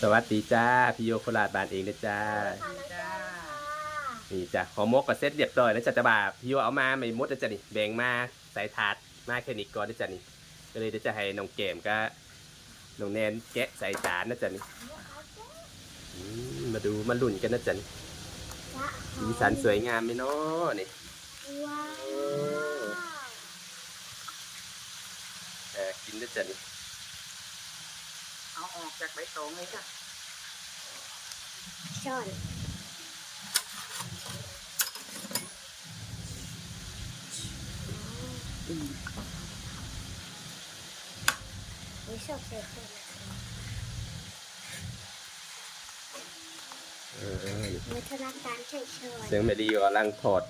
สวัสดีจ้าพี่โยโคราชบานเองนะจ้าจ้านี่จ้ะหอมกก็เสร็จเรียบร้อยแล้วจ้ะจะบาพี่โยเอามาไม่หมดนะจ้ะนี่แบ่งมาใส่ถาดมาแค่นี้ก่อนนะจ้ะนี่ก็เลยเดี๋ยวจะให้น้องเกมก็น้องแนนแกะใส่จานนะจ้ะนี่อืมมาดูมาลุ่นกันนะจ้ะนี่สีสันสวยงามไหมเนาะนี่ว้าวอ่ากินนะจ้ะนี่ เอาออกจากใบตองเลยค่ะช้อนไม่ชอบใส่ช้อนเออเออไม่ถนัดการใช้ช้อนเสียงไม่ดีกำลังถอด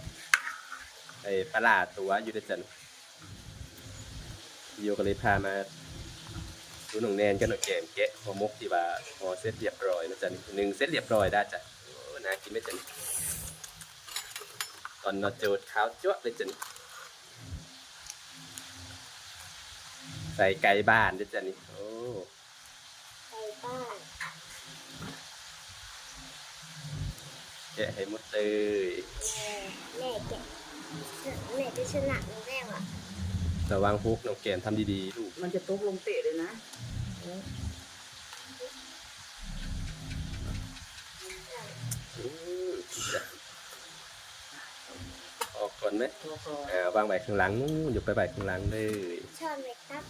ไอ้ปลาร้าตัวอยู่นะจ้ะนี่พี่โยก็เลยพามา ดูน้องแนนกับน้องแกมแกะห่อมกที่ว่าห่อเสร็จเรียบร้อยนะจ๊ะนี่หนึ่งเสร็จเรียบร้อยได้จ้ะโอ้น่ากินไหมจ๊ะนี่ตอนนอโจดขาวจ้วเลยจ้ะนี่ใส่ไก่บ้านด้วยจ้ะนี่โอ้ใส่บ้านแกะให้หมดเลยแม่แกะแม่จะชนะหนูแม่ว่ะระวังฮุกน้องแกมทำดีๆลูกมันจะตกลงเตะเลยนะ อืมจ้ะออกก่อนไหมพอพออ่าวางไว้ข้างหลังนู้นอยู่ไปไว้ข้างหลังเลยช้อนไหมครับ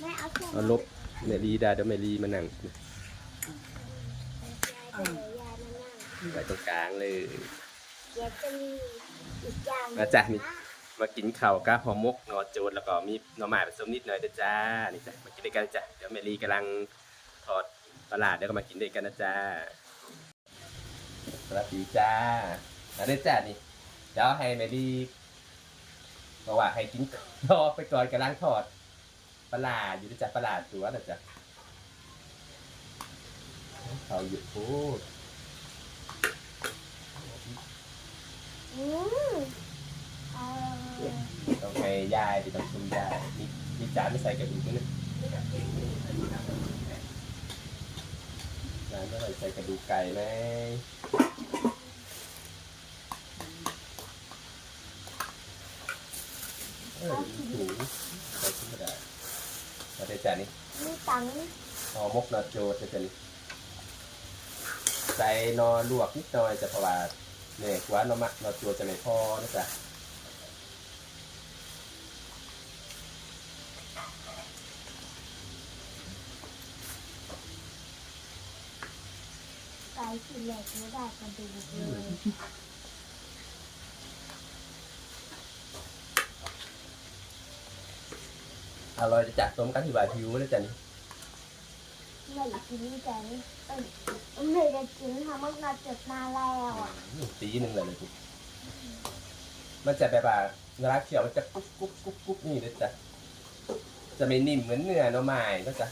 แม่เอาช้อนเอาลบเมลีได้เดี๋ยวเมลีมานั่งยายไปเลยยายมานั่งไว้ตรงกลางเลยเดี๋ยวจะมีอีกอย่างหนึ่งมาจ้ะนี่ มากินข้าวกับหอหมกหนอโจดแล้วก็มีหน่อไม้ผสมนิดหน่อยนะจ้านี่จ้ะมากินด้วยกันจ้ะเดี๋ยวเมลีกำลังทอดปลาร้าเดี๋ยวก็มากินด้วยกันนะจ้าสวัสดีจ้าอันนี้จ้านี่เดี๋ยวให้เมลีบอกว่าให้กินรอไปก่อนกำลังทอดปลาร้าอยู่นะจ้ะปลาร้าตัวนะจ้ะเขาหยุดพูดอืมเออ ต้องให้ยายดิต้องชุมยายมีมีจานไม่ใส่กระดูกไหมเนี่ยจานไม่ใส่กระดูกไก่ไหมเออถูใส่ขึ้นมาได้มาได้จานนี้มีตังค์ห่อหมกนอโจดจะนี่ใส่นอลวกนิดหน่อยจะเพราะว่าเนี่ยกว่านอมักนอโจดจะไม่พอนะจ๊ะ ไก่ที่แหลกไม่ได้กระดูกเลยอร่อยจะจัดต้มกันที่บาทิวนะจ๊ะนี่ไม่อยากกินนี่แต่นี่เอ้ยไม่ได้กินทำมันนาจดมาแล้วอะอืมตีหนึ่งเลยเลยกูมันจะแบบว่าเวลาเคี่ยวมันจะกุ๊บกุ๊บกุ๊บกุ๊บนี่เลยจ้ะจะไม่นิ่มเหมือนเนื้อหน่อไม้นะจ๊ะ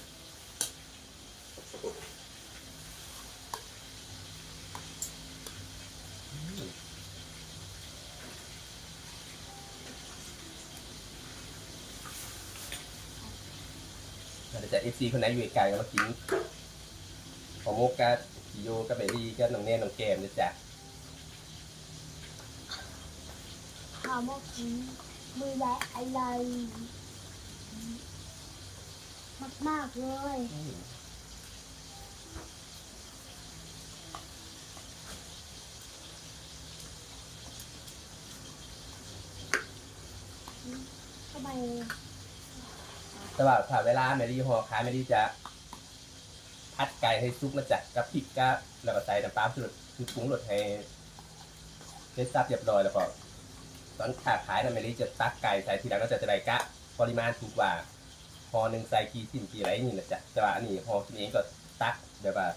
เดี๋ยวจะเอฟซีคนไหนอยู่ไกลก็มากินของโมกกับกิโยกับเบลลี่กับน้องเน่น้องแกมนะจ๊ะทำมากินมือแหลกอะไรมากๆเลยทำไม แต่ว่าถ้าเวลาเมลี่ห่อขายเมลี่จะพัดไก่ให้ซุกนะจ๊ะกับพริกกับแล้วก็ใส่น้ำปลาสุดคือปรุงรสให้ได้ซับเรียบร้อยแล้วก็ตอนขาขายนะเมลี่จะตักไก่ใส่ทีหลังก็จะจะได้กะ ปริมาณถูกกว่าห่อหนึ่งใส่กี่สิ่งกี่ไรนี่นะจ๊ะแต่ว่าอันนี้ห่อกินเองก็ตักแบบว่า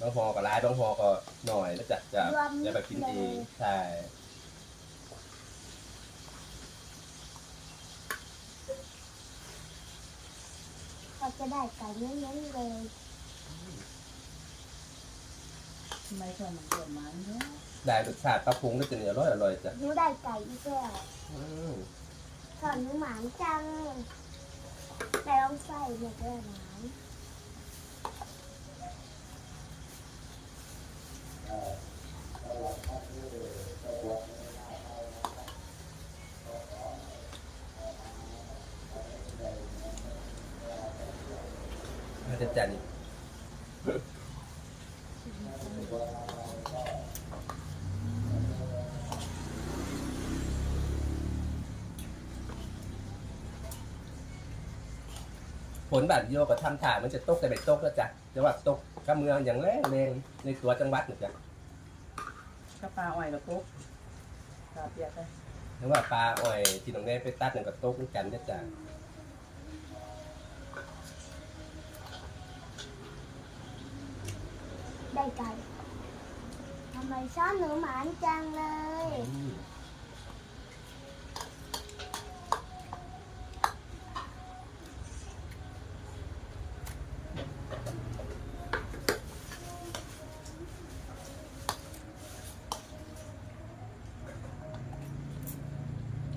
บางห่อก็ร้ายบางห่อก็หน่อยนะจ๊ะจะจะแบบกินเองใช่ เขา จะได้ไก่เน้นๆเลยทำไมชอบมันเกิดมาเนาะได้รสชาติปลาพุงก็จะอร่อยอร่อยจ้ะหนูได้ไก่อีกแล้วอืมสอนหนูหมานจังแต่ลองใส่เนี่ยก็ได้หมาน จะจันผลบาดโยกับทำถ่ายมันจะตกแต่ไปตกแล้วจ้ะแต่ว่าตกกับเมืองอย่างแรงแรงในตัวจังหวัดนะจ้ะกระปลาอ้อยกระปุกกระเปียกไปหรือว่าปลาอ้อยที่ตรงนี้ไปตัดหนึ่งกับตกด้วยกันนะจ้ะ ได้ไก่ทำไมช้อนหนูหมานจังเลยอืม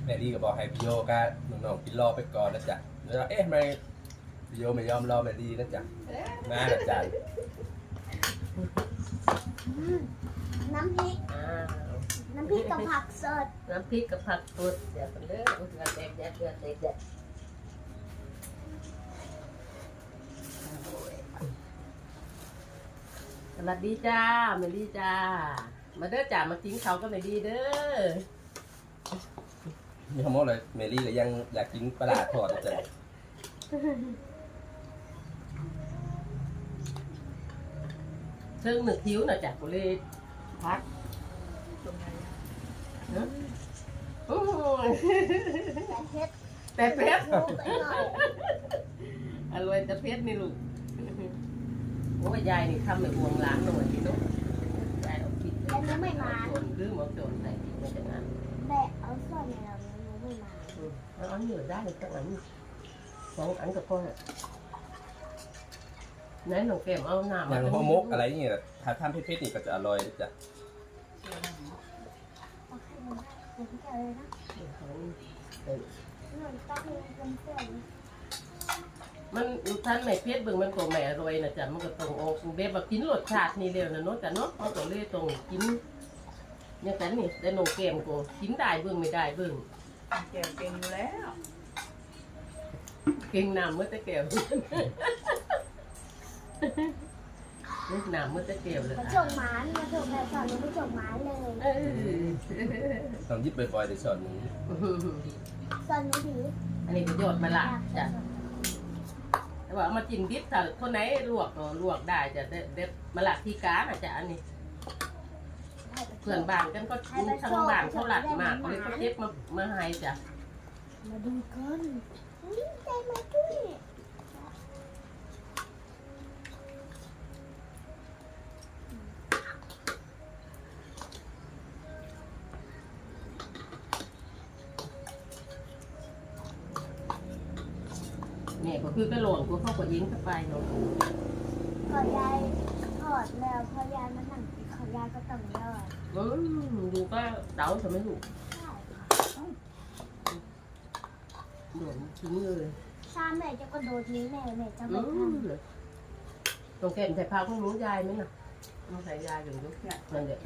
แม่ดีก็บอกให้พี่โยก็น้องๆกินรอไปก่อนนะจ๊ะแล้วเอ๊ะทำไมพี่โยไม่ยอมรอแม่ดีนะจ๊ะมานะจ๊ะอืม น้ำพริก อ้าวน้ำพริกกับผักสด น้ำพริกกับผักสดเดี๋ยวกันเด้อเดือดเด็ดเดือดเดือดเด็ดเด็ดสวัสดีจ้าเมลี่จ้า มาเด้อจ้ามากินเขาวก็ไม่ดีเด้อมีคำว่าอะไรเมลี่ก็ยังอยากกินปลาร้าทอดนะจ๊ะ เชิงหนึ่งคิ้วนะจ้ะกูเลยพักตรงไหนโอ้ยแต่เฮ็ดแต่เพชรรู้ไปหน่อยอร่อยแต่เพชรนี่ลูกโอ้ยยายนี่ทำให้บวงล้างหน่อยพี่นุ๊กยายเอาผิดแล้วหนูไม่มาโจนหรือหมอโจนใส่ผิดมาจากนั้นแม่เอาส่วนในเราหนูไม่มาอืมเอาอันนี้ได้สักอันสองอันกับพ่อ น่ะไหนหนูแก้มเอาหน้าอย่างหัวมกอะไรอย่างเงี้ยถ้าทำเผ็ดๆนี่ก็จะอร่อยนะจ๊ะเอาให้มันเห็นแก่เลยนะหนูต้องมีเป็นเพื่อนมันท่านไม่เพชรเบิ่งมันก็ไม่อร่อยนะจ๊ะมันก็ต้องออกแบบว่ากินรสชาตินี่เร็วนะเนาะจ้ะเนาะมันก็เลยต้องกินอย่างนั้นนี่แต่หนูแก้มก็กินได้เบิ่งไม่ได้เบิ่งแกงเก่งอยู่แล้ว เก่งน้ำเมื่อตะแก้ วนี่น้ำเมื่อตะแก้วเลยมาค่ะส่งหมานมาส่งแบบสอนหนูไปส่งหมานเลยเออต้องยิบบ่อยๆในส่วนนี้สอนหนูถืออันนี้ประโยชน์มาละจ้ะแต่ว่าเอามาจิ้มดิบถ้าคนไหนลวกก็ลวกได้จะเด็ดเด็ดมาละที่กาน่ะจ้ะอันนี้เพื่อนบ้านกันก็ทางบ้านเขาหลัดมากเลยเขาเก็บมามาให้จ้ะมาดูกันนี่ใจมาด้วย เนี่ยก็คือไปหล่นกูเข้ากับยิงเข้าไปเนาะขอยายถอดแล้วพอยายมานั่งกินขอยายก็ต้องยอดอืมดูก็เดาทำไมลูกใช่ค่ะโดนทิ้งเลยถ้าแม่จะกระโดดนี้แม่แม่จะอืไม่ทมตรงแก้มใส่ผ้าของหนูยายไหมน่ะต้องใส่ยายอย่างนี้เนี่ยนั่นเด็ก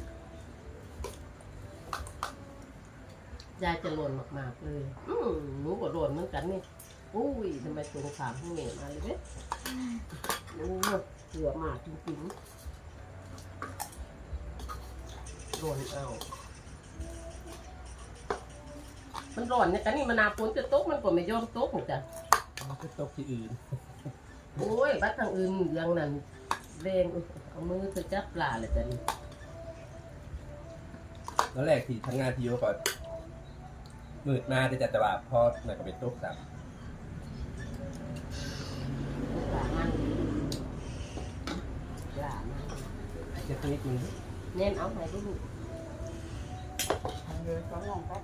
ยายจะหล่นมากๆเลย อืมหนูก็หล่นเหมือนกันนี่ อุ้ยทำไมตรงขามให้เมย์มาเลยเว้ยโอ้เสือมากจริงๆหล่นเอา มันร้อนเนี่ยกันนี่มันนาฝนจะตกมันก็ไม่ยอมตกหรอกจ้ะมันก็ตกที่อื่น โอ้ยบัดทางอื่นยังนั่นแรงเอามือเธอจับปลาเลยจ้ะนี่แล้วแรกที่ทำงานพี่โยก่อนมืดมาแต่จะแต่ว่าพอหน่อยก็เป็นตกสับปลามันปลามัน จะตัวนี้กินเน้นเอาไปดูลูกเดี๋ยวเขาลองแป๊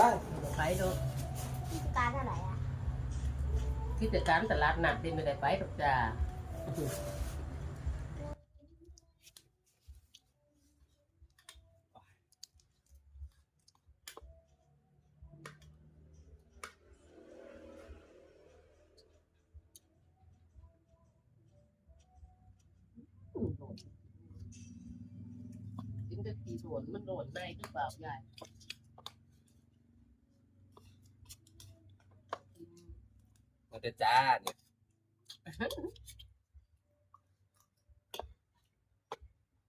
ไว้ไปดอกที่การเท่าไหร่อะที่จะการตลาดหนักที่ไม่ได้ไปดอกจ้ากินจะทีโดนมันโดดในหรือเปล่ายาย มันจะจ้าเนี่ย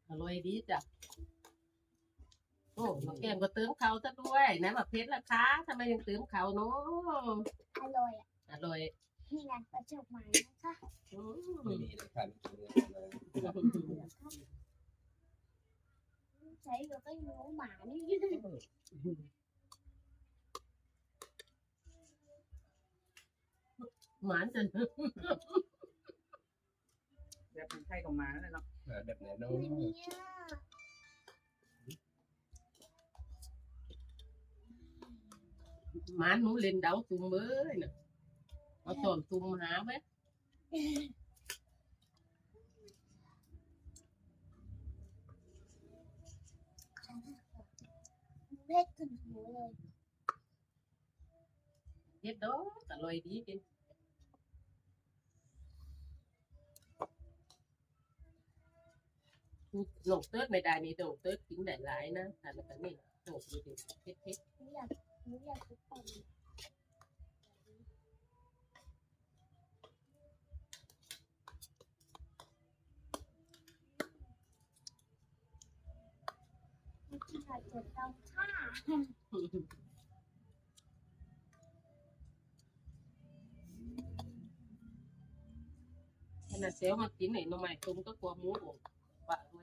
อร่อยดีจ้ะ โอ้มาแกมก็เติมเขาซะด้วยนะมาเพชรราคาทำไมยังเติมเขาเนาะอร่อยอะอร่อยนี่ไงประจบหมายนะคะอืไม่มมีเลยค่ะไม่มีเลยใช้ก็ต้องรู้หมานี่ หมานจนแบบมันไทยกับหมาเลยเนาะอ่าแบบไหนเนาะไม่มีอะหมานหนูเล่นเดาตุ่มเบ้ยน่ะเอาสอนตุ่มหาไหมเล็ดขึ้นหูเลยเฮ็ดดอกอร่อยดีกิน หนกเติร์ดไม่ได้นี่หนกเติร์ดกินได้หลายนะแต่มั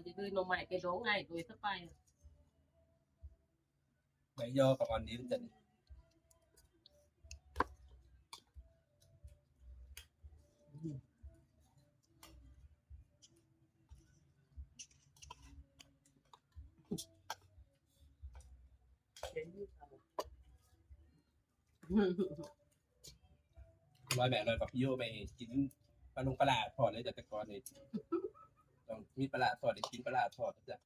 นก็นี่หนกดูดิเฮ็ดเฮ็ดหนูอยากหนูอยากทุกคนมันกินหน่อยจนเราฆ่าขนาดเซลมากินไหนหน่อไม้ตุ้มก็กลัวหมูอกว่ามันจะด้วยหน่อไม้ไปร้องง่ายโดยสบายใบยอกับออนนี้มันจะเห็นที่เขาร้อยแบบร้อยกับพี่โยไปกินปลาลงปลาหลาดทอดเลยจากแต่ก่อนนี่ ต้องมีปลาหลาดทอดได้กินปลาหลาดทอดจ้ะ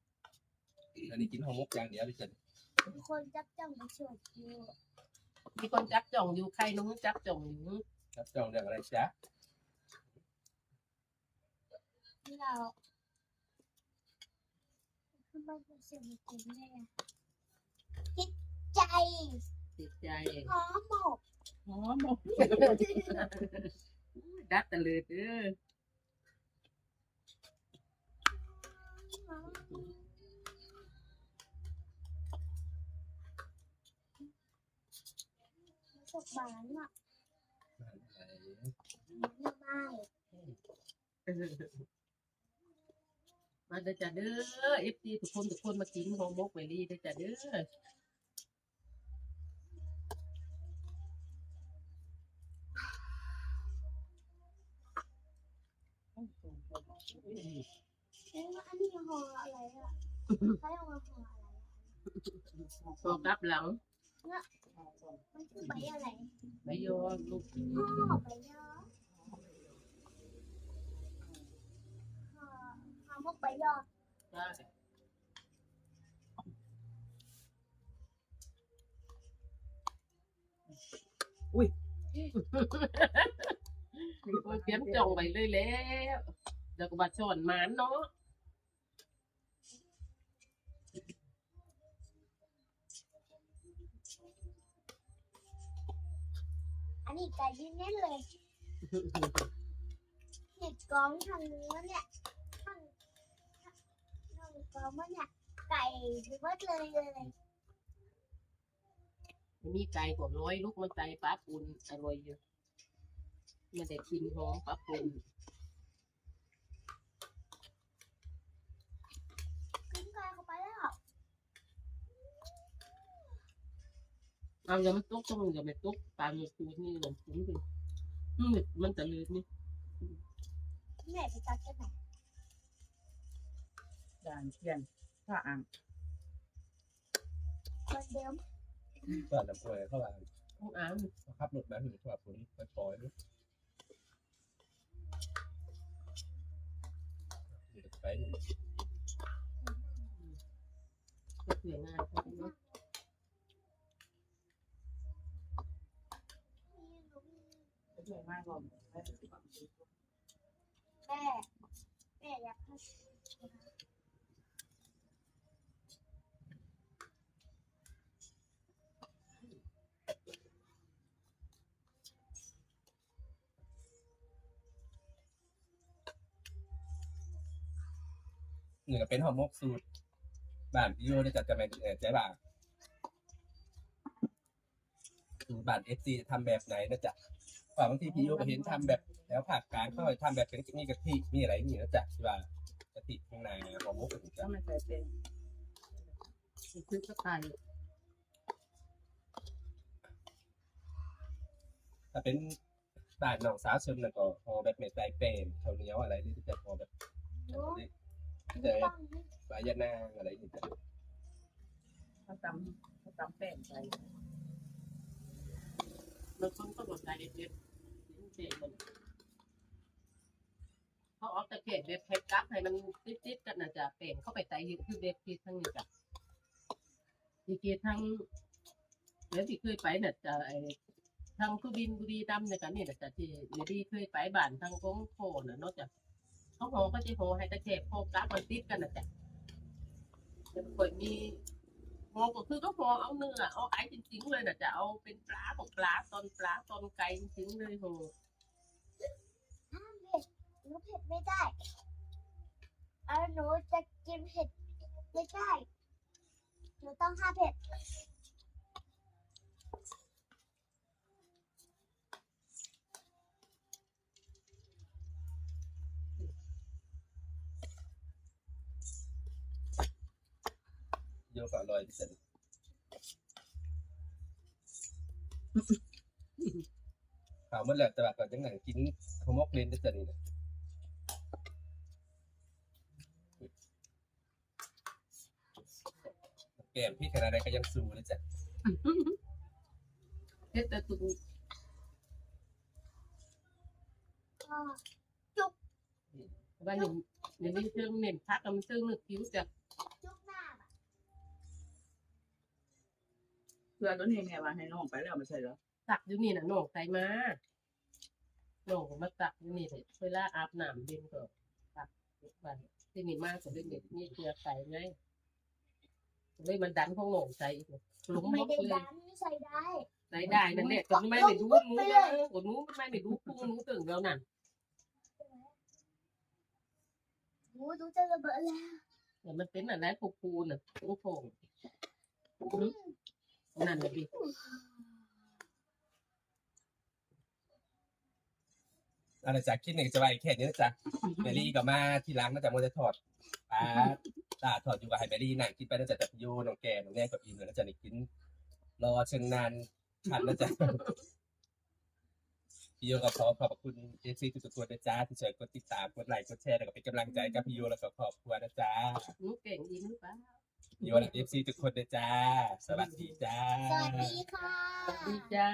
อันนี้กินห่อหมกอย่างเดียวเลยจ้ะทุกคนจับจ้องไปช่วยดูมีคนจับจ่องอยู่ใครน้องจับจ่องอยู่ครับจองเรื่องอะไรจ๊ะที่เราทำไมเป็นเสียงจริงเลยอะจิตใจติดใจหอมหมกอ๋อหมกดัดตะเลยเด้อ สกบานอะอะไรไม่ได้มาเด้อจ้ะเด้อเอฟซีทุกคนทุกคนมากินหอมมกเวลี่เด้อจ้ะเด้อ เอ้ยอันนี้ห่ออะไรอะเขาเรียกว่าห่ออะไรอะพอกลับหลังมันคือใบอะไรไปโยนลูกห่อใบยอห่อห่อหมกใบยอได้โอ้ยเตรียมจ่องไปเลยแล้วเดี๋ยวก็บัดสอนหมานเนาะ อันนี้ไก่ที่แน่นเลยเห็ดกองทางนู้นเนี่ยทางทางกองมันเนี่ยไก่เบิดเลยเลยมีไก่กว่าร้อยลูกมันไก่ปลาปูนอร่อยอยู่มันแต่กินหอมปลาปูนไก่เข้าไปแล้ว เอาอย่ามันตกต้องอย่ามันตกปลาหมึกปูนนี่มันคุ้มดิอืมมันจะเลยนี่แม่ไปตัดกันไหนด่านเทียนผ้าอ่างเหมือนเดิมก็ลำพวยเข้ามาต้องอ่านขับรถมาถึงตัวผมไปปล่อยไปก็เสียงานเขาเนาะ สวยมากบอกแม่แม่อยากให้หนึ่งเป็นหอมมกสูตรบ้านพี่โยได้จัดจำแบ่งใจบ้างสูตรบ้านเอฟซีทำแบบไหนนะจ๊ะ ก่อนบางทีพี่โยก็เห็นทำแบบแล้วผักกลางเขาจะทำแบบเป็นมีกะทิมีอะไรนี่นะจ๊ะที่ว่ากะทิข้างในห่อหมกกันก็จ้ะไม่ใส่เป็นคือสไตล์ถ้าเป็นบ้านน้องสาวชนแล้วก็ห่อแบบเม็ดไตเป็นข้าเนียอะไรนี่จะห่อแบบจะต้องปลายนางอะไรนี่จ้ะเขาตำเขาตำแป้งใส่บางคนก็บอกใจเด็ด เด็ดเด็ดมันเขาออกตะเกียบเด็ดเพชรกั๊บให้มันติดๆกันนะจ๊ะเป็นเข้าไปใจยืดคือเด็ดที่ทั้งนี้จ้ะดีเกทั้งเดี๋ยวที่เคยไปเนี่ยจะไอ้ทางคือบินบุรีดำเนี่ยกันนี่น่ะจ๊ะที่เดี๋ยวที่เคยไปบ้านทางกงโคน่ะเนาะจ้ะเขาโหก็จะโหให้ตะเกียบโคกั๊บมันติดกันนะจ๊ะจะเคยมี โมก็คือก็พอเอาเนื้อเอาไอ้จริงๆเลยนะจะเอาเป็นปลาของปลาตอนปลาตอนไก่จริงๆเลยโหห้าเผ็ดหนูเผ็ดไม่ได้เอาหนูจะกินเผ็ดไม่ได้หนูต้องห้าเผ็ด โยก็อร่อยที่สุดข่าวเมื่อไหร่แต่ว่าก่อนจังหนังกินขมกเลนได้จะนี่นะแก้มพี่ขนาดใดก็ยังสู้เลยจ้ะเฮ็ดแต่ตุกก็ว่าอย่างอย่างนี้เชิงเน้นพักกับมันเชิงนึกคิ้วจะจุก เพื่อนตัวนี้แม่ว่าให้น้องไปแล้วไม่ใช่เหรอตักอยู่นี่น่ะน้องใส่มาน้องก็มาตักอยู่นี่เลยเวลาอาบน้ำเย็นก็ตักบ้านที่นี่มากกว่าเรื่องนี้นี่เกลือใส่ไงเลยมันดันของน้องใส่อีกหลุมหมไม่ดได้เลยดันใส่ได้รายได้นั่นแหละก็ไม่ได้ดูหนูนะกดหนูไม่ได้ดูพุงหนูตึงแล้วนั่นหนูดูจะระเบิดแล้วแต่มันเป็นอะไรปูปูน่ะปูโป่ง นั่นแหละพี่อะไรจากคิดหนึ่งจะไปแค่นี้นะจ๊ะเมลี่ก็มาที่ร้านก็จะมันจะถอดปลาตาถอดอยู่กับไฮเมลี่นั่งกินไปแล้วจะแต่พี่โยน้องแกน้องแน่กับอินแล้วจะนี่กิน รอเชิงนานชันนะจ๊ะพี่โยก็ขอขอบคุณเอฟซีทุกๆคนนะจ๊ะที่ช่วยกดติดตามกดไลค์กดแชร์แล้วก็เป็นกำลังใจกับพี่โยแล้วก็ขอบคุณนะจ๊ะหนูเก่งอีกหรือเปล่า พี่โยและเอฟซีทุกคนนะจ๊ะสวัสดีจ้า สวัสดีค่ะสวัสดีจ้า